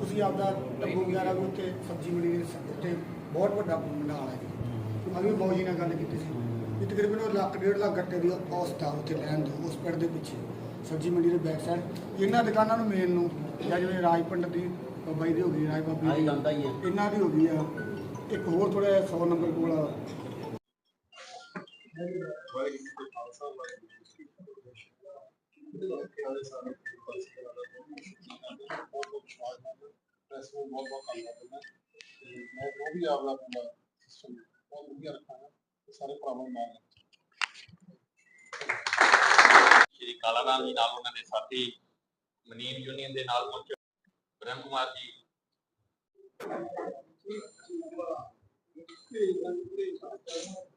ਤੁਸੀਂ ਆਪਦਾ ਡੱਬੂ ਵਗੈਰਾ ਵੀ ਉੱਤੇ ਸਬਜ਼ੀ ਮੰਡੀ ਦੇ ਸ- ਉੱਤੇ ਬਹੁਤ ਵੱਡਾ ਮੰਡਾਲ ਹੈ ਜੀ। ਅਸੀਂ ਵੀ ਬਾਊ ਜੀ ਨਾਲ ਗੱਲ ਕੀਤੀ ਸੀ। ਵੀ ਤਕਰੀਬਨ ਉਹ ਲੱਖ ਡੇਢ ਲੱਖ ਗੱਟੇ ਦੀ ਔਸਤ ਆ ਉੱਥੇ ਲੈਣ ਦੀ ਉਸ ਪਿੰਡ ਦੇ ਪਿੱਛੇ। ਸਬਜ਼ੀ ਮੰਡੀ ਦੇ ਬੈਕ ਸਾਈਡ ਇਹਨਾਂ ਦੁਕਾਨਾਂ ਨੂੰ ਮੇਨ ਨੂੰ ਜਾਂ ਜਿਵੇਂ ਰਾਜ ਪੰਡਤ ਦੀ ਬਾਬਾ ਜੀ ਦੀ ਹੋ ਗਈ ਰਾਜ ਬਾਬੀ ਆਹੀ ਦੀ। ਜਾਂਦਾ ਹੀ ਹੈ। ਇਹਨਾਂ ਦੀ ਹੋ ਗਈ ਆ। ਇੱਕ ਹੋਰ ਥੋੜਾ 100 ਨੰਬਰ ਕੋਲ ਆ। ਪ੍ਰੈਸ ਨੂੰ ਬਹੁਤ ਬਹੁਤ ਧੰਨਵਾਦ ਦਿੰਦਾ ਤੇ ਮੈਂ ਜੋ ਵੀ ਆਪਦਾ ਆਪਣਾ ਸਿਸਟਮ ਬਹੁਤ ਵਧੀਆ ਰੱਖਾਂਗਾ ਤੇ ਸਾਰੇ ਭਰਾਵਾਂ ਨੂੰ ਨਾਲ ਸ਼੍ਰੀ ਕਾਲਾ ਰਾਮ ਜੀ ਨਾਲ ਉਹਨਾਂ ਦੇ ਸਾਥੀ ਮਨੀਰ ਯੂਨੀਅਨ ਦੇ ਨਾਲ ਪਹੁੰਚੇ ਬ੍ਰਹਮ ਕੁਮਾਰ ਜੀ। ਜੋ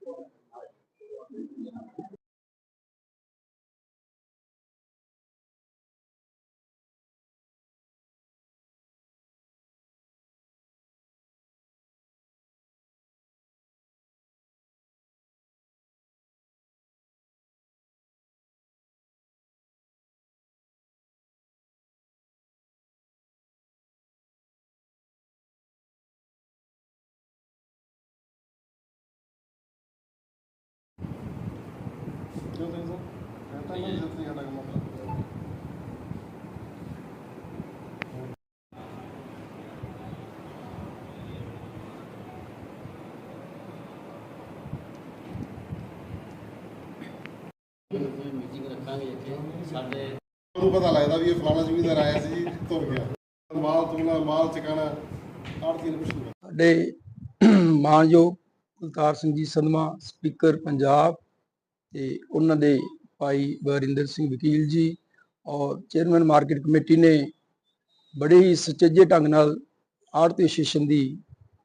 ਮੀਟਿੰਗ ਰੱਖਾਂਗੇ ਇੱਥੇ ਸਾਡੇ ਨੂੰ ਪਤਾ ਲੱਗਦਾ ਵੀ ਇਹ ਫਲਾਣਾ ਜ਼ਿਮੀਦਾਰ ਆਇਆ ਸੀ ਜੀ ਤੁਰ ਗਿਆ। ਮਾਲ ਤੁਲਣਾ ਮਾਲ ਚਕਾਣਾ ਆੜਤੀ ਨੂੰ ਕੁਛ ਨਹੀਂ ਸਾਡੇ ਮਾਨਯੋਗ ਕੁਲਤਾਰ ਸਿੰਘ ਜੀ ਸੰਧਮਾ ਸਪੀਕਰ ਪੰਜਾਬ। ਤੇ ਉਹਨਾਂ ਦੇ ਭਾਈ ਵਰਿੰਦਰ ਸਿੰਘ ਵਕੀਲ ਜੀ ਔਰ ਚੇਅਰਮੈਨ ਮਾਰਕੀਟ ਕਮੇਟੀ ਨੇ ਬੜੇ ਹੀ ਸੁਚੱਜੇ ਢੰਗ ਨਾਲ ਆੜਤੀ ਸੈਸ਼ਨ ਦੀ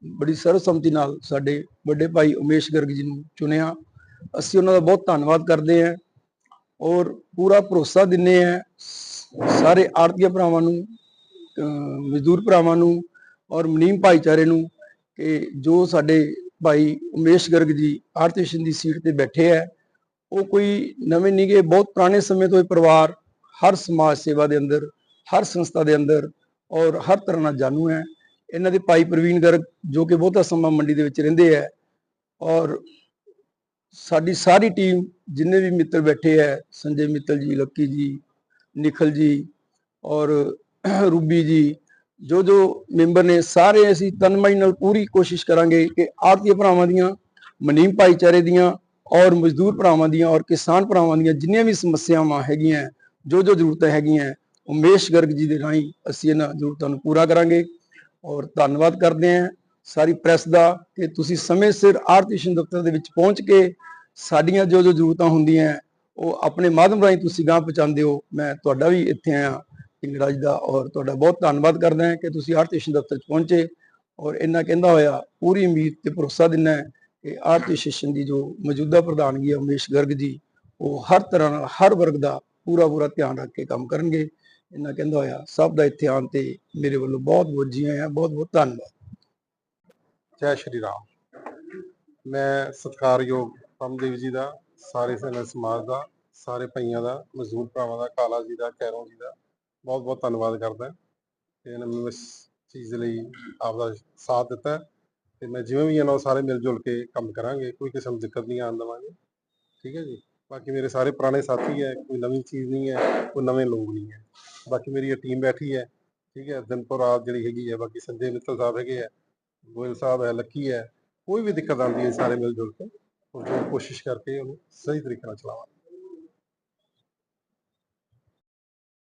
ਬੜੀ ਸਰਵਸੰਮਤੀ ਨਾਲ ਸਾਡੇ ਵੱਡੇ ਭਾਈ ਉਮੇਸ਼ ਗਰਗ ਜੀ ਨੂੰ ਚੁਣਿਆ। ਅਸੀਂ ਉਹਨਾਂ ਦਾ ਬਹੁਤ ਧੰਨਵਾਦ ਕਰਦੇ ਹਾਂ ਔਰ ਪੂਰਾ ਭਰੋਸਾ ਦਿੰਨੇ ਆ ਸਾਰੇ ਆੜਤੀਆਂ ਭਰਾਵਾਂ ਨੂੰ ਮਜ਼ਦੂਰ ਭਰਾਵਾਂ ਨੂੰ ਔਰ ਮਨੀਮ ਭਾਈਚਾਰੇ ਨੂੰ ਕਿ ਜੋ ਸਾਡੇ ਭਾਈ ਉਮੇਸ਼ ਗਰਗ ਜੀ ਆੜਤੀ ਆਰਟੀਸ਼ਨ ਦੀ ਸੀਟ ਤੇ ਬੈਠੇ ਹੈ ਉਹ ਕੋਈ ਨਵੇਂ ਨਿਗੇ, ਬਹੁਤ ਪੁਰਾਣੇ ਸਮੇਂ ਤੋਂ ਇਹ ਪਰਿਵਾਰ ਹਰ ਸਮਾਜ ਸੇਵਾ ਦੇ ਅੰਦਰ, ਹਰ ਸੰਸਥਾ ਦੇ ਅੰਦਰ ਔਰ ਹਰ ਤਰ੍ਹਾਂ ਨਾਲ ਜਾਣੂ ਹੈ। ਇਹਨਾਂ ਦੇ ਭਾਈ ਪ੍ਰਵੀਨ ਗਰਗ ਜੋ ਕਿ ਬਹੁਤਾ ਸਮਾਂ ਮੰਡੀ ਦੇ ਵਿੱਚ ਰਹਿੰਦੇ ਹੈ ਔਰ ਸਾਡੀ ਸਾਰੀ ਟੀਮ ਜਿੰਨੇ ਵੀ ਮਿੱਤਰ ਬੈਠੇ ਹੈ, ਸੰਜੇ ਮਿੱਤਲ ਜੀ, ਲੱਕੀ ਜੀ, ਨਿਖਲ ਜੀ ਔਰ ਰੂਬੀ ਜੀ, ਜੋ ਜੋ ਮੈਂਬਰ ਨੇ ਸਾਰੇ ਅਸੀਂ ਤਨਮਈ ਨਾਲ ਪੂਰੀ ਕੋਸ਼ਿਸ਼ ਕਰਾਂਗੇ ਕਿ ਆੜਤੀ ਭਰਾਵਾਂ ਦੀਆਂ, ਮਨੀਮ ਭਾਈਚਾਰੇ ਦੀਆਂ ਔਰ ਮਜ਼ਦੂਰ ਭਰਾਵਾਂ ਦੀਆਂ ਔਰ ਕਿਸਾਨ ਭਰਾਵਾਂ ਦੀਆਂ ਜਿੰਨੀਆਂ ਵੀ ਸਮੱਸਿਆਵਾਂ ਹੈਗੀਆਂ, ਜੋ ਜੋ ਜ਼ਰੂਰਤਾਂ ਹੈਗੀਆਂ, ਉਮੇਸ਼ ਗਰਗ ਜੀ ਦੇ ਰਾਹੀਂ ਅਸੀਂ ਇਹਨਾਂ ਜ਼ਰੂਰਤਾਂ ਨੂੰ ਪੂਰਾ ਕਰਾਂਗੇ। ਔਰ ਧੰਨਵਾਦ ਕਰਦੇ ਹਾਂ ਸਾਰੀ ਪ੍ਰੈਸ ਦਾ ਕਿ ਤੁਸੀਂ ਸਮੇਂ ਸਿਰ ਆਰਤੀਸ਼ਨ ਦਫ਼ਤਰ ਦੇ ਵਿੱਚ ਪਹੁੰਚ ਕੇ ਸਾਡੀਆਂ ਜੋ ਜੋ ਜ਼ਰੂਰਤਾਂ ਹੁੰਦੀਆਂ, ਉਹ ਆਪਣੇ ਮਾਧਿਅਮ ਰਾਹੀਂ ਤੁਸੀਂ ਗਾਂ ਪਹੁੰਚਾਉਂਦੇ ਹੋ। ਮੈਂ ਤੁਹਾਡਾ ਵੀ ਇੱਥੇ ਆਇਆ ਇੰਗਰਾਜ ਦਾ ਔਰ ਤੁਹਾਡਾ ਬਹੁਤ ਧੰਨਵਾਦ ਕਰਦਾ ਹਾਂ ਕਿ ਤੁਸੀਂ ਆਰਤੀਸ਼ਨ ਦਫ਼ਤਰ 'ਚ ਪਹੁੰਚੇ। ਔਰ ਇਹਨਾਂ ਕਹਿੰਦਾ ਹੋਇਆ, ਪੂਰੀ ਉਮੀਦ ਤੇ ਭਰੋਸਾ ਦਿੰਦਾ ਹੈ ਕਿ ਆਰਤੀਸ਼ਨ ਦੀ ਜੋ ਮੌਜੂਦਾ ਪ੍ਰਧਾਨਗੀ ਹੈ ਉਮੇਸ਼ ਗਰਗ ਜੀ, ਉਹ ਹਰ ਤਰ੍ਹਾਂ ਨਾਲ ਹਰ ਵਰਗ ਦਾ ਪੂਰਾ ਪੂਰਾ ਧਿਆਨ ਰੱਖ ਕੇ ਕੰਮ ਕਰਨਗੇ। ਇਹਨਾਂ ਕਹਿੰਦਾ ਹੋਇਆ, ਸਭ ਦਾ ਇੱਥੇ ਆਉਣ ਤੇ ਮੇਰੇ ਵੱਲੋਂ ਬਹੁਤ ਬਹੁਤ ਜੀ ਆਇਆਂ, ਬਹੁਤ ਬਹੁਤ ਧੰਨਵਾਦ। ਜੈ ਸ਼੍ਰੀ ਰਾਮ। ਮੈਂ ਸਤਿਕਾਰਯੋਗ ਪਰਮਦੇਵ ਜੀ ਦਾ, ਸਾਰੇ ਸੈਨਾ ਸਮਾਜ ਦਾ, ਸਾਰੇ ਭਾਈਆਂ ਦਾ, ਮਜ਼ਦੂਰ ਭਰਾਵਾਂ ਦਾ, ਕਾਲਾ ਜੀ ਦਾ, ਕੈਰੋਂ ਜੀ ਦਾ ਬਹੁਤ ਬਹੁਤ ਧੰਨਵਾਦ ਕਰਦਾ। ਤੇ ਇਹਨਾਂ ਮੈਨੂੰ ਇਸ ਚੀਜ਼ ਲਈ ਆਪਦਾ ਸਾਥ ਦਿੱਤਾ ਤੇ ਮੈਂ ਜਿਵੇਂ ਵੀ ਇਹਨਾਂ ਨਾਲ ਸਾਰੇ ਮਿਲ ਜੁਲ ਕੇ ਕੰਮ ਕਰਾਂਗੇ, ਕੋਈ ਕਿਸੇ ਨੂੰ ਦਿੱਕਤ ਨਹੀਂ ਆਉਣ ਦੇਵਾਂਗੇ। ਠੀਕ ਹੈ ਜੀ? ਬਾਕੀ ਮੇਰੇ ਸਾਰੇ ਪੁਰਾਣੇ ਸਾਥੀ ਹੈ, ਕੋਈ ਨਵੀਂ ਚੀਜ਼ ਨਹੀਂ ਹੈ, ਕੋਈ ਨਵੇਂ ਲੋਕ ਨਹੀਂ ਹੈ। ਬਾਕੀ ਮੇਰੀ ਇਹ ਟੀਮ ਬੈਠੀ ਹੈ, ਠੀਕ ਹੈ? ਦਿਨ ਤੋਂ ਰਾਤ ਜਿਹੜੀ ਹੈਗੀ ਹੈ, ਬਾਕੀ ਸੰਜੇ ਮਿੱਤਲ ਸਾਹਿਬ ਹੈਗੇ ਹੈ, ਗੋਇਲ ਸਾਹਿਬ ਹੈ, ਲੱਕੀ ਹੈ, ਕੋਈ ਵੀ ਦਿੱਕਤ ਆਉਂਦੀ ਹੈ, ਸਾਰੇ ਮਿਲ ਜੁਲ ਕੇ ਉਹ ਕੋਸ਼ਿਸ਼ ਕਰਕੇ ਉਹਨੂੰ ਸਹੀ ਤਰੀਕੇ ਨਾਲ ਚਲਾਵਾਂਗੇ।